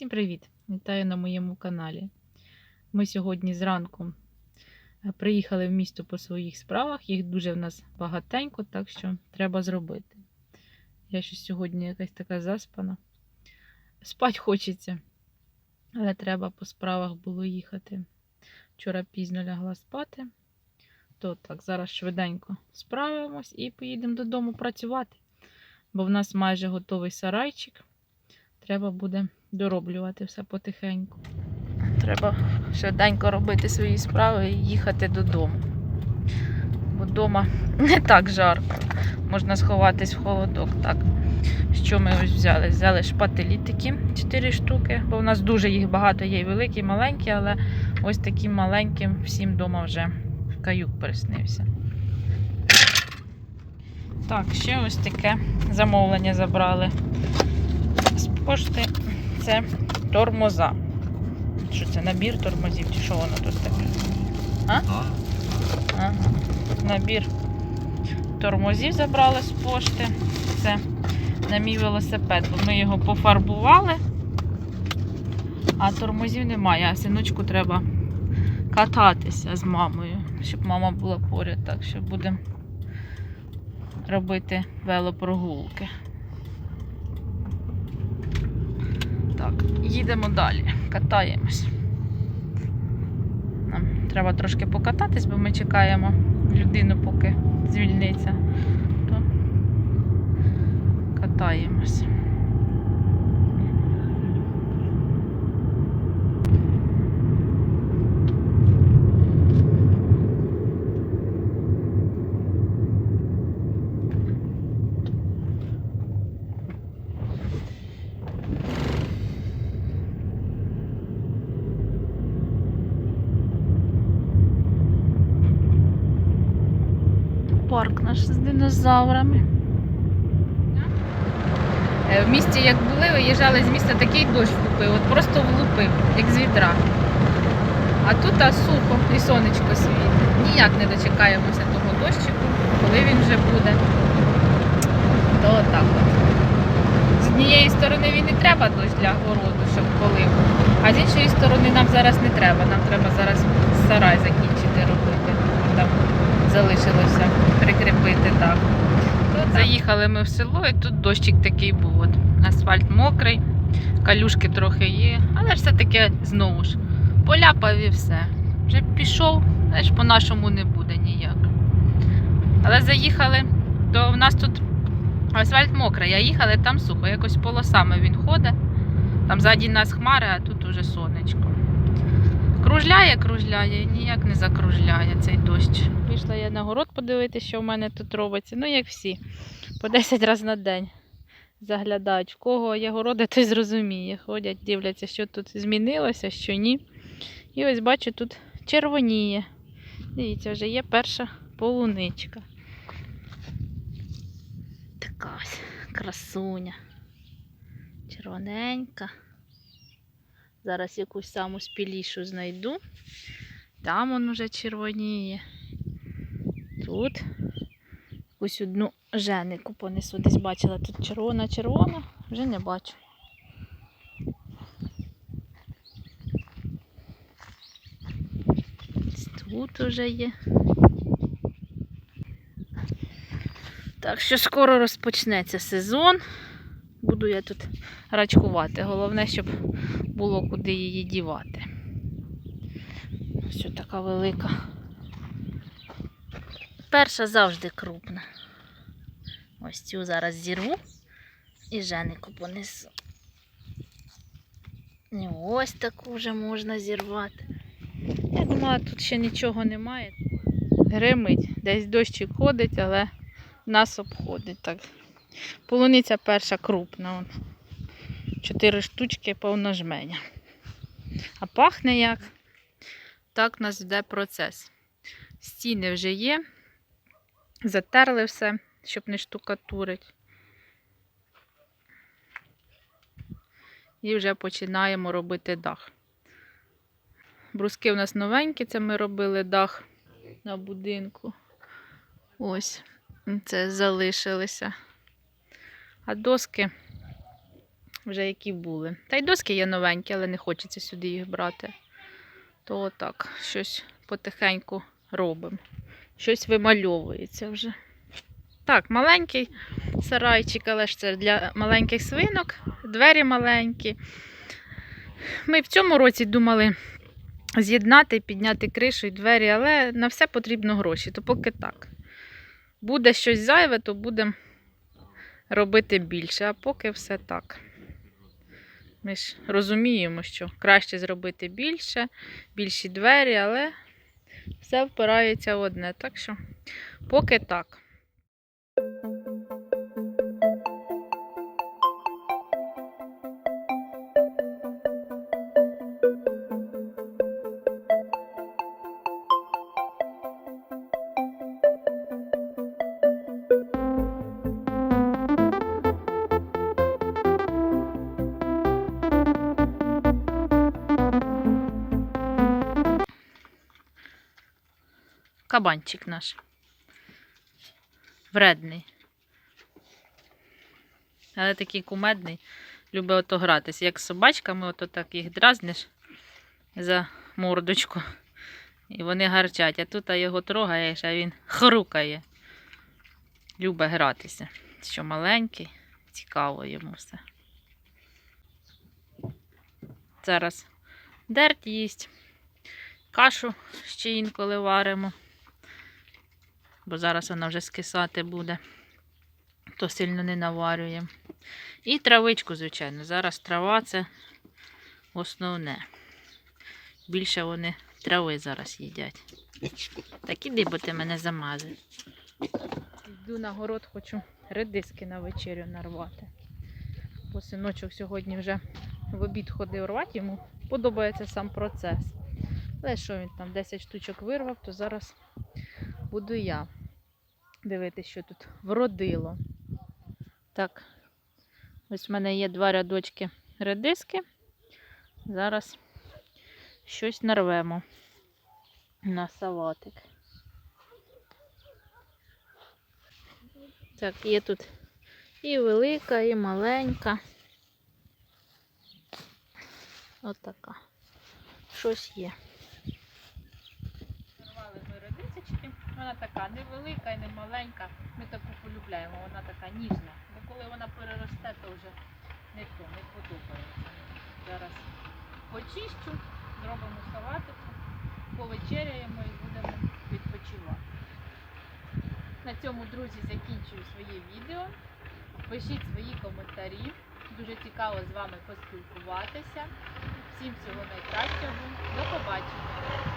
Всім привіт! Вітаю на моєму каналі. Ми сьогодні зранку е, приїхали в місто по своїх справах. Їх дуже в нас багатенько, так що треба зробити. Я щось сьогодні якась така заспана. Спать хочеться, але треба по справах було їхати. Вчора пізно лягла спати. То так, зараз швиденько справимось і поїдемо додому працювати. Бо в нас майже готовий сарайчик. Треба буде дороблювати все потихеньку. Треба швиденько робити свої справи і їхати додому. Бо вдома не так жарко. Можна сховатись в холодок. Так. Що ми ось взяли? Взяли шпателі такі 4 штуки, бо в нас дуже їх багато є, і великі, і маленькі, але ось таким маленьким всім вдома вже каюк приснився. Так, ще ось таке замовлення забрали з пошти це тормоза. Що це набір тормозів, чи що воно тут таке? А? Ага. Набір тормозів забрали з пошти. Це на мій велосипед, бо ми його пофарбували, а тормозів немає, а синочку треба кататися з мамою, щоб мама була поряд, так що будемо робити велопрогулки. Так, їдемо далі, катаємось. Нам треба трошки покататись, бо ми чекаємо людину, поки звільниться. То катаємось. Парк наш з динозаврами. Е, В місті, як були, виїжджали з міста, такий дощ влупив, от просто влупив, як з відра. А тут а сухо і сонечко світить. Ніяк не дочекаємося того дощику, коли він вже буде. То отак от. З однієї сторони він і треба дощ для городу, щоб полив. А з іншої сторони нам зараз не треба. Нам треба зараз сарай закінчити робити. Залишилося прикріпити так. Тут заїхали ми в село і тут дощик такий був. От. Асфальт мокрий, калюшки трохи є, але ж все таки знову ж поляпав і все. Вже пішов, знаєш, по-нашому не буде ніяк. Але заїхали, то в нас тут асфальт мокрий, а їхали там сухо, якось полосами він ходить. Там ззаді нас хмари, а тут уже сонечко. Кружляє, кружляє, і ніяк не закружляє цей дощ. Вийшла я на город подивитися, що в мене тут робиться. Ну, як всі, по 10 разів на день заглядають. В кого є городи, той зрозуміє. Ходять, дивляться, що тут змінилося, що ні. І ось бачу, тут червоніє. Дивіться, вже є перша полуничка. Така ось красуня. Червоненька. Зараз якусь саму спілішу знайду. Там он уже червоніє. Тут якусь одну женику понесу. Десь бачила тут червона-червона, вже не бачу. Тут уже є. Так що скоро розпочнеться сезон. Буду я тут рачкувати. Головне, щоб було куди її дівати. Ось така велика. Перша завжди крупна. Ось цю зараз зірву і женику понесу. І ось таку вже можна зірвати. Я думала, тут ще нічого немає. Гримить, десь дощик ходить, але нас обходить. Так. Полуниця перша крупна. Чотири штучки повножменя. А пахне як. Так у нас йде процес. Стіни вже є. Затерли все, щоб не штукатурить. І вже починаємо робити дах. Бруски у нас новенькі, це ми робили дах на будинку. Ось, це залишилися. А доски вже які були. Та й доски є новенькі, але не хочеться сюди їх брати. То отак, щось потихеньку робимо. Щось вимальовується вже. Так, маленький сарайчик, але ж це для маленьких свинок, двері маленькі. Ми в цьому році думали з'єднати, підняти кришу і двері, але на все потрібно гроші, то поки так. Буде щось зайве, то будемо робити більше, а поки все так. Ми ж розуміємо, що краще зробити більше, більші двері, але все впирається в одне. Так що поки так. Кабанчик наш. Вредний. Але такий кумедний. Любить ото гратися. Як з собачками, ото так їх дразниш за мордочку. І вони гарчать. А тут його трогаєш, а він хрукає. Любить гратися. Що маленький, цікаво йому все. Зараз дерть їсть. Кашу ще інколи варимо бо зараз вона вже скисати буде, то сильно не наварюємо. І травичку, звичайно. Зараз трава це основне. Більше вони трави зараз їдять. Так іди, бо ти мене замазив. Йду на город, хочу редиски на вечерю нарвати. Бо синочок сьогодні вже в обід ходив рвати, йому подобається сам процес. Але що він там 10 штучок вирвав, то зараз буду я дивитися, що тут вродило. Так, ось в мене є два рядочки редиски. Зараз щось нарвемо на салатик. Так, є тут і велика, і маленька. Отака. Щось є. Вона така невелика і не маленька. Ми таку полюбляємо, вона така ніжна. Бо коли вона переросте, то вже не то, не подобається. Зараз почищу, зробимо салатику, повечеряємо і будемо відпочивати. На цьому, друзі, закінчую своє відео. Пишіть свої коментарі. Дуже цікаво з вами поспілкуватися. Всім всього найкращого. До побачення!